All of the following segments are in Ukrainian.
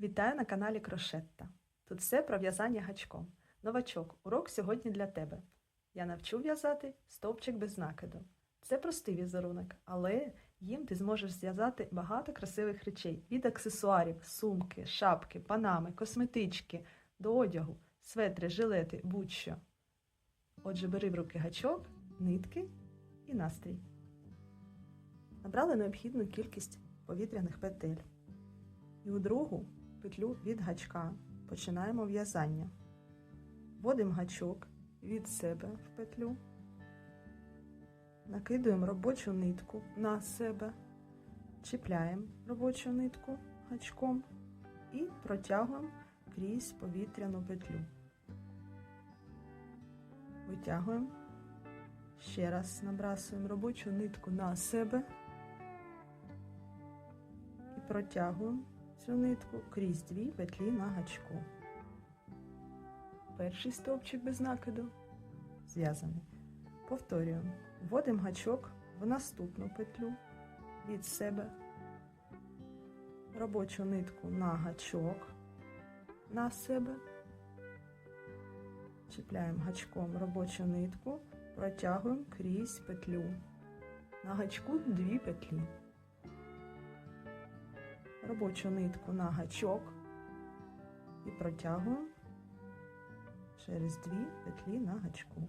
Вітаю на каналі Крошетта. Тут все про в'язання гачком. Новачок, урок сьогодні для тебе. Я навчу в'язати стовпчик без накиду. Це простий візерунок, але їм ти зможеш зв'язати багато красивих речей від аксесуарів, сумки, шапки, панами, косметички, до одягу, светри, жилети, будь-що. Отже, бери в руки гачок, нитки і настрій. Набрали необхідну кількість повітряних петель. І у другу петлю від гачка. Починаємо в'язання. Вводимо гачок від себе в петлю, накидуємо робочу нитку на себе, чіпляємо робочу нитку гачком і протягуємо крізь повітряну петлю. Витягуємо, ще раз набрасуємо робочу нитку на себе. І протягуємо цю нитку крізь дві петлі на гачку. Перший стовпчик без накиду зв'язаний. Повторюємо. Вводимо гачок в наступну петлю від себе, робочу нитку на гачок на себе, чіпляємо гачком робочу нитку, протягуємо крізь петлю. На гачку дві петлі робочу нитку на гачок і протягуємо через дві петлі на гачку.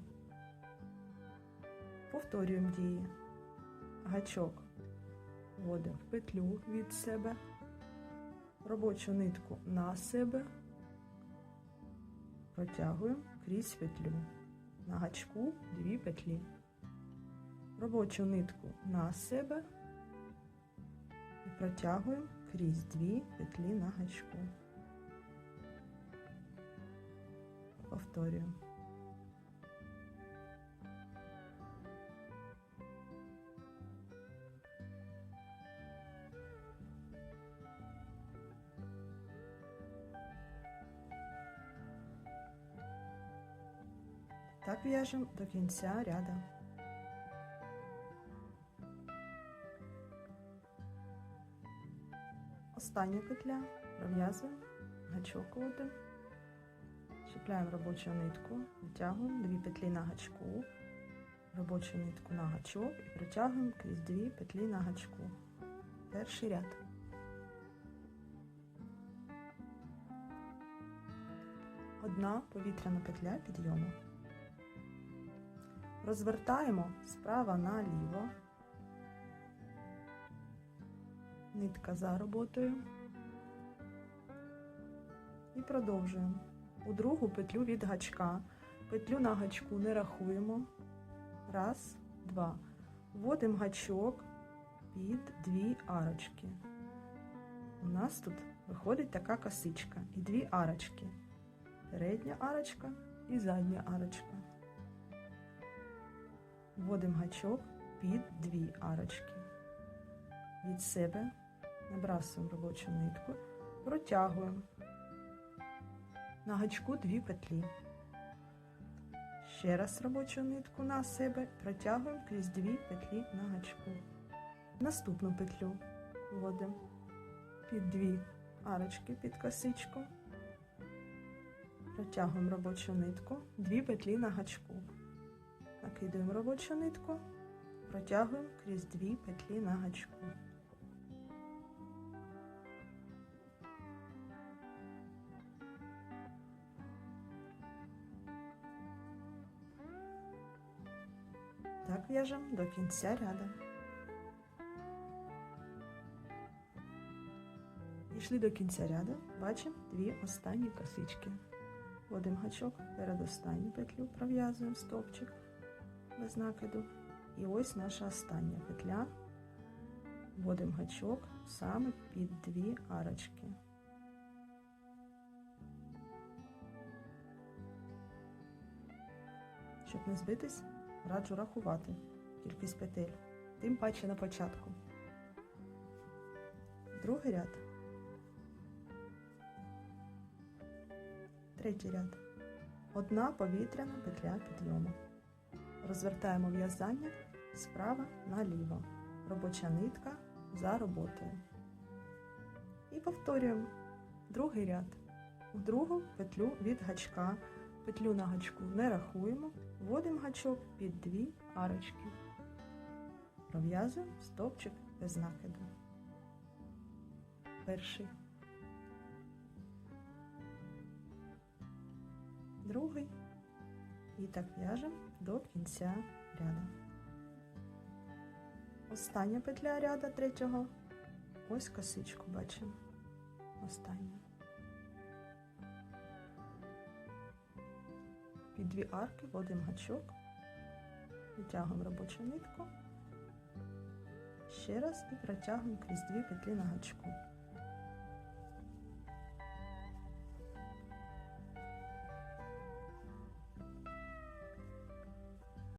Повторюємо дії. Гачок вводимо в петлю від себе, робочу нитку на себе, протягуємо крізь петлю. На гачку дві петлі. Робочу нитку на себе і протягуємо крізь дві петлі на гачку. Повторюємо. Так в'яжемо до кінця ряда. Остання петля пров'язуємо, гачок вводимо, чіпляємо робочу нитку, витягуємо дві петлі на гачку, робочу нитку на гачок і протягуємо крізь дві петлі на гачку. Перший ряд. Одна повітряна петля підйому. Розвертаємо справа наліво. Нитка за роботою. І продовжуємо. У другу петлю від гачка. Петлю на гачку не рахуємо. Раз, два. Вводимо гачок під дві арочки. У нас тут виходить така косичка і дві арочки. Передня арочка і задня арочка. Вводимо гачок під дві арочки. Від себе набрасуємо робочу нитку, протягуємо на гачку дві петлі. Ще раз робочу нитку на себе, протягуємо крізь дві петлі на гачку. Наступну петлю вводимо під дві арочки під косичку, протягуємо робочу нитку, дві петлі на гачку. Накидуємо робочу нитку, протягуємо крізь дві петлі на гачку. Так в'яжемо до кінця ряду. Дійшли до кінця ряду, бачимо дві останні косички. Вводимо гачок перед останню петлю, пров'язуємо стовпчик без накиду. І ось наша остання петля. Вводимо гачок саме під дві арочки. Щоб не збитись, раджу рахувати кількість петель, тим паче на початку. Другий ряд. Третій ряд. Одна повітряна петля підйому. Розвертаємо в'язання справа наліво. Робоча нитка за роботою. І повторюємо. Другий ряд. У другу петлю від гачка. Петлю на гачку не рахуємо, вводимо гачок під дві арочки. Пров'язуємо стовпчик без накиду. Перший. Другий. І так в'яжемо до кінця ряду. Остання петля ряда третього. Ось косичку бачимо. Остання. Під дві арки вводимо гачок, витягуємо робочу нитку, ще раз і протягуємо крізь дві петлі на гачку.